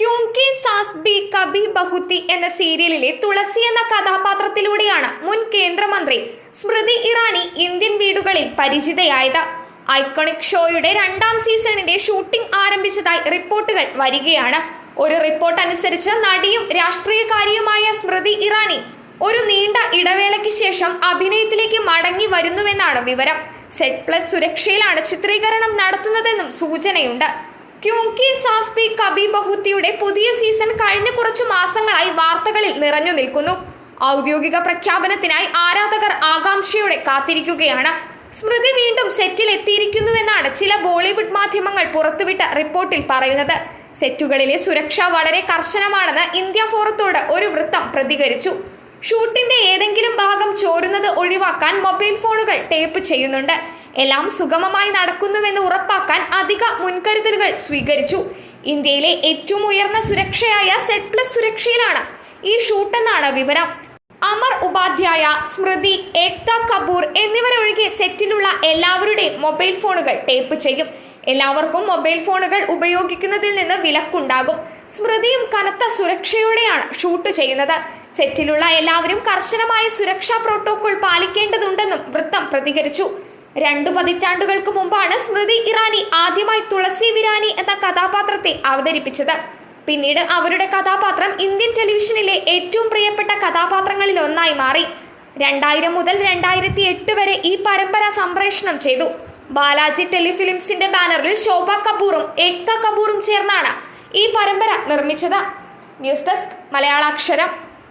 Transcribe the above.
ക്യൂങ്കി സാസ് B കബി ബഹുത്തി എന്ന സീരിയലിലെ തുളസി എന്ന കഥാപാത്രത്തിലൂടെയാണ് മുൻ കേന്ദ്രമന്ത്രി സ്മൃതി ഇറാനി ഇന്ത്യൻ വീടുകളിൽ പരിചിതയായത്. ഐക്കണിക് ഷോയുടെ രണ്ടാം സീസണിന്റെ ഷൂട്ടിംഗ് ആരംഭിച്ചതായി റിപ്പോർട്ടുകൾ വരികയാണ്. ഒരു റിപ്പോർട്ട് അനുസരിച്ച് നടിയും രാഷ്ട്രീയക്കാരിയുമായ സ്മൃതി ഇറാനി ഒരു നീണ്ട ഇടവേളയ്ക്ക് ശേഷം അഭിനയത്തിലേക്ക് മടങ്ങി വരുന്നുവെന്നാണ് വിവരം. സെറ്റ് പ്ലസ് സുരക്ഷയിലാണ് ചിത്രീകരണം നടത്തുന്നതെന്നും സൂചനയുണ്ട്. ക്യൂങ്കി സാസ്പി കബി ബഹുത്തിയുടെ പുതിയ സീസൺ കഴിഞ്ഞ കുറച്ചു മാസങ്ങളായി വാർത്തകളിൽ നിറഞ്ഞു നിൽക്കുന്നു. ഔദ്യോഗിക പ്രഖ്യാപനത്തിനായി ആരാധകർ ആകാംക്ഷയോടെ കാത്തിരിക്കുകയാണ്. സ്മൃതി വീണ്ടും സെറ്റിൽ എത്തിയിരിക്കുന്നുവെന്നാണ് ചില ബോളിവുഡ് മാധ്യമങ്ങൾ പുറത്തുവിട്ട റിപ്പോർട്ടിൽ പറയുന്നത്. സെറ്റുകളിലെ സുരക്ഷ വളരെ കർശനമാണെന്ന് ഇന്ത്യ ഫോറത്തോട് ഒരു വൃത്തം പ്രതികരിച്ചു. ഷൂട്ടിന്റെ ഏതെങ്കിലും ഭാഗം ചോരുന്നത് ഒഴിവാക്കാൻ മൊബൈൽ ഫോണുകൾ ടേപ്പ് ചെയ്യുന്നുണ്ട്. എല്ലാം സുഗമമായി നടക്കുന്നുവെന്ന് ഉറപ്പാക്കാൻ അധിക മുൻകരുതലുകൾ സ്വീകരിച്ചു. ഇന്ത്യയിലെ ഏറ്റവും ഉയർന്ന സുരക്ഷയായ സെറ്റ് പ്ലസ് സുരക്ഷയിലാണ് ഈ ഷൂട്ടെന്നാണ് വിവരം. അമർ ഉപാധ്യായ സ്മൃതി ഏക്ത കപൂർ എന്നിവരൊഴികെ സെറ്റിലുള്ള എല്ലാവരുടെയും മൊബൈൽ ഫോണുകൾ ടേപ്പ് ചെയ്യും. എല്ലാവർക്കും മൊബൈൽ ഫോണുകൾ ഉപയോഗിക്കുന്നതിൽ നിന്ന് വിലക്കുണ്ടാകും. സ്മൃതിയും കനത്ത സുരക്ഷയോടെയാണ് ഷൂട്ട് ചെയ്യുന്നത്. സെറ്റിലുള്ള എല്ലാവരും കർശനമായ സുരക്ഷാ പ്രോട്ടോകോൾ പാലിക്കേണ്ടതുണ്ടെന്നും വൃത്തം പ്രതികരിച്ചു. രണ്ടു പതിറ്റാണ്ടുകൾക്ക് മുമ്പാണ് സ്മൃതി ഇറാനി ആദ്യമായി തുളസി വിരാനി എന്ന കഥാപാത്രത്തെ അവതരിപ്പിച്ചത്. പിന്നീട് അവരുടെ കഥാപാത്രം ഇന്ത്യൻ ടെലിവിഷനിലെ ഏറ്റവും പ്രിയപ്പെട്ട കഥാപാത്രങ്ങളിൽ ഒന്നായി മാറി. രണ്ടായിരം മുതൽ രണ്ടായിരത്തി എട്ട് വരെ ഈ പരമ്പര സംപ്രേഷണം ചെയ്തു. ബാലാജി ടെലിഫിലിംസിന്റെ ബാനറിൽ ശോഭ കപൂറും ഏക്ത കപൂറും ചേർന്നാണ് ഈ പരമ്പര നിർമ്മിച്ചത്. News desk Malayalaksharam.